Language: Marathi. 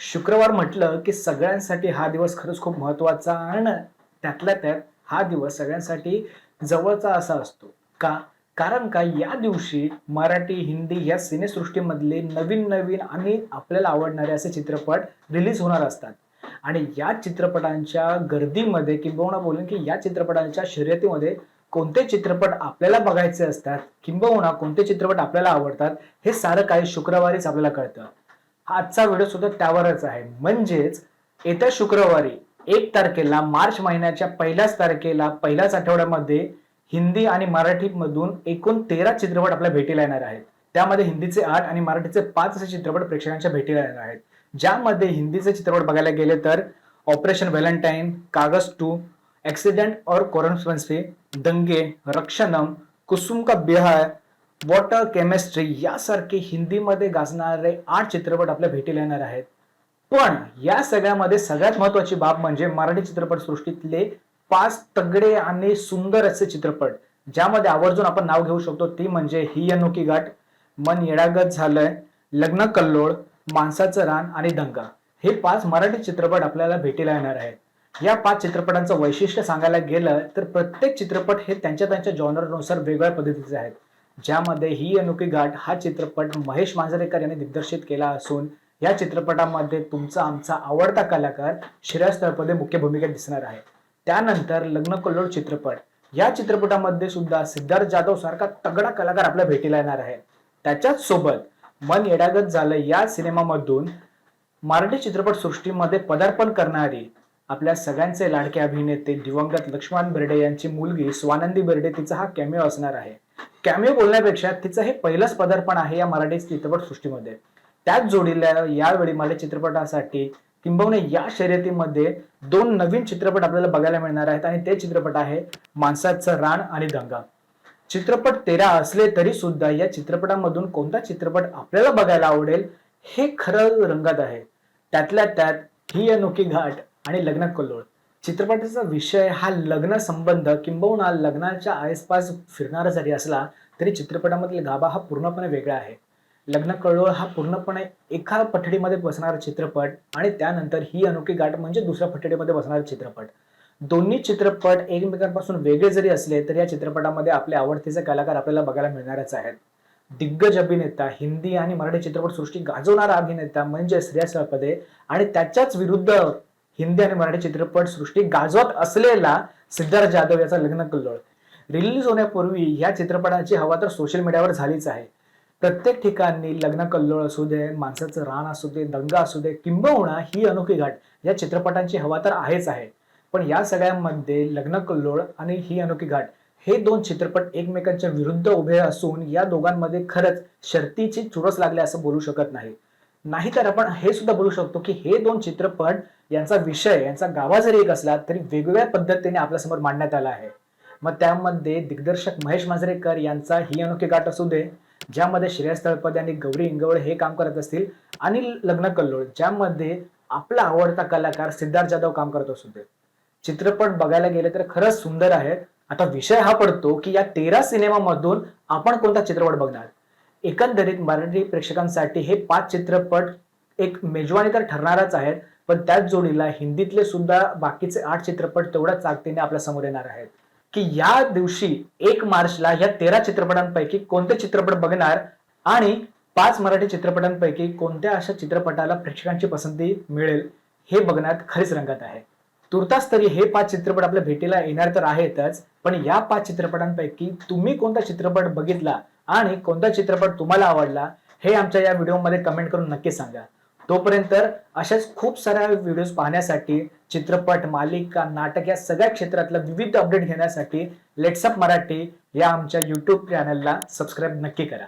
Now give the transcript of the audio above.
शुक्रवार म्हटलं की सगळ्यांसाठी हा दिवस खरंच खूप महत्त्वाचा आणि त्यातल्या त्यात हा दिवस सगळ्यांसाठी जवळचा असा असतो. का? कारण का? या दिवशी मराठी हिंदी या सिनेसृष्टीमधले नवीन नवीन आणि आपल्याला आवडणारे असे चित्रपट रिलीज होणार असतात. आणि या चित्रपटांच्या गर्दीमध्ये किंबहुना बोलून की या चित्रपटांच्या शर्यतीमध्ये कोणते चित्रपट आपल्याला बघायचे असतात किंबहुना कोणते चित्रपट आपल्याला आवडतात हे सारं काही शुक्रवारीच आपल्याला कळतं. हा आजचा व्हिडिओ सुद्धा त्यावरच आहे. म्हणजेच येत्या शुक्रवारी एक तारखेला मार्च महिन्याच्या पहिल्याच तारखेला पहिल्याच आठवड्यामध्ये हिंदी आणि मराठीमधून एकूण तेरा चित्रपट आपल्या भेटीला येणार आहेत. त्यामध्ये हिंदीचे आठ आणि मराठीचे पाच असे चित्रपट प्रेक्षकांच्या भेटीला येणार आहेत. ज्यामध्ये हिंदीचे चित्रपट बघायला गेले तर operation valentine Kaagaz two accident और कोरन्स्पन्सी दंगे रक्षणम कुसुम का बिहार वॉटर केमिस्ट्री यासारखे हिंदीमध्ये गाजणारे आठ चित्रपट आपल्या भेटीला येणार आहेत. पण या सगळ्यामध्ये सगळ्यात महत्वाची बाब म्हणजे मराठी चित्रपट सृष्टीतले पाच तगडे आणि सुंदर असे चित्रपट ज्यामध्ये आवर्जून आपण नाव घेऊ शकतो ती म्हणजे ही अनोखी गाठ मन येडागत झालंय लग्न कल्लोळ माणसाचं रान आणि दंगा. हे पाच मराठी चित्रपट आपल्याला भेटीला येणार आहेत. या पाच चित्रपटांचं वैशिष्ट्य सांगायला गेलं तर प्रत्येक चित्रपट हे त्यांच्या त्यांच्या जॉनरनुसार वेगळ्या पद्धतीचे आहेत. ज्यामध्ये ही अनोखी गाठ हा चित्रपट महेश मांजरेकर यांनी दिग्दर्शित केला असून या चित्रपटामध्ये तुमचा आमचा आवडता कलाकार श्रेयस तळपदे मुख्य भूमिकेत दिसणार आहे त्यानंतर लग्न कल्लोळ चित्रपट. या चित्रपटामध्ये सुद्धा सिद्धार्थ जाधव सारखा तगडा कलाकार आपल्या भेटीला येणार आहे. त्याच्याच सोबत मन येडागत झालं या सिनेमामधून मराठी चित्रपट सृष्टीमध्ये पदार्पण करणारी आपल्या सगळ्यांचे लाडके अभिनेते दिवंगत लक्ष्मण बेर्डे यांची मुलगी स्वानंदी बेर्डे तिचा हा कॅमिओ असणार आहे. कॅमिओ बोलण्यापेक्षा तिचं हे पहिलंच पदार्पण आहे या मराठी चित्रपट सृष्टीमध्ये. त्याच जोडीला यावेळी मराठी चित्रपटासाठी किंबहुना या शर्यतीमध्ये दोन नवीन चित्रपट आपल्याला बघायला मिळणार आहेत आणि ते चित्रपट आहे माणसाचं रान आणि दंगा. चित्रपट तेरा असले तरी सुद्धा या चित्रपटामधून कोणता चित्रपट आपल्याला बघायला आवडेल हे खरं रंगात आहे. त्यातल्या त्यात ही अनोखी घाट आणि लग्न कल्लोळ चित्रपटाचा विषय हा लग्न संबंध किंबहुना लग्नाच्या आसपास फिरणारा जरी असला तरी चित्रपटामधील गाभा हा पूर्णपणे वेगळा आहे. लग्न कळोळ हा पूर्णपणे एका पठडीमध्ये बसणारा चित्रपट आणि त्यानंतर ही अनोखी गाठ म्हणजे दुसऱ्या पठडीमध्ये बसणारा चित्रपट. दोन्ही चित्रपट एकमेकांपासून वेगळे जरी असले तरी या चित्रपटामध्ये आपले आवडतीचे कलाकार आपल्याला बघायला मिळणारच आहेत. दिग्गज अभिनेता हिंदी आणि मराठी चित्रपट सृष्टी गाजवणारा अभिनेता म्हणजे श्रेया तळपदे आणि त्याच्याच विरुद्ध हिंदी आणि मराठी चित्रपट सृष्टी गाजवत असलेला सिद्धार्थ जाधव याचा लग्न कल्लोळ. रिलीज होण्यापूर्वी या चित्रपटाची हवा तर सोशल मीडियावर झालीच आहे. प्रत्येक ठिकाणी लग्न कल्लोळ असू दे माणसाचं रान असू दे दंगा असू दे किंबहुना ही अनोखी घाट या चित्रपटांची हवा तर आहेच आहे. पण या सगळ्यांमध्ये लग्न कल्लोळ आणि ही अनोखी घाट हे दोन चित्रपट एकमेकांच्या विरुद्ध उभे असून या दोघांमध्ये खरंच शर्तीची चुरस लागली असं बोलू शकत नाही. नाहीतर आपण हे सुद्धा बोलू शकतो की हे दोन चित्रपट यांचा विषय यांचा गावा जरी एक असला तरी वेगवेगळ्या पद्धतीने आपल्यासमोर मांडण्यात आला आहे. मग त्यामध्ये दिग्दर्शक महेश मांजरेकर यांचा ही अनोखी गाठ असू दे ज्यामध्ये श्रेयस तळपदे आणि गौरी इंगवळ हे काम करत असतील आणि लग्न कल्लोळ ज्यामध्ये आपला आवडता कलाकार सिद्धार्थ जाधव काम करत असू दे. चित्रपट बघायला गेले तर खरंच सुंदर आहेत. आता विषय हा पडतो की या तेरा सिनेमामधून आपण कोणता चित्रपट बघणार? एकंदरीत मराठी प्रेक्षकांसाठी हे पाच चित्रपट एक मेजवानी तर ठरणारच आहेत पण त्याच जोडीला हिंदीतले सुद्धा बाकीचे आठ चित्रपट तेवढ्याच ताकदीने आपल्यासमोर येणार आहेत. की या दिवशी एक मार्चला या तेरा चित्रपटांपैकी कोणते चित्रपट बघणार आणि पाच मराठी चित्रपटांपैकी कोणत्या अशा चित्रपटाला प्रेक्षकांची पसंती मिळेल हे बघण्यात खरीच रंगत आहे. तुर्तास तरी हे पाच चित्रपट आपल्या भेटीला येणार तर आहेतच पण या पाच चित्रपटांपैकी तुम्ही कोणता चित्रपट बघितला आणि कोणता चित्रपट तुम्हाला आवडला हे आमच्या या व्हिडिओमध्ये कमेंट करून नक्की सांगा. तोपर्यंत अशाच खूप साऱ्या व्हिडिओज पाहण्यासाठी चित्रपट मालिका नाटक या सगळ्या क्षेत्रातलं विविध अपडेट घेण्यासाठी लेट्सअप मराठी या आमच्या युट्यूब चॅनलला सबस्क्राईब नक्की करा.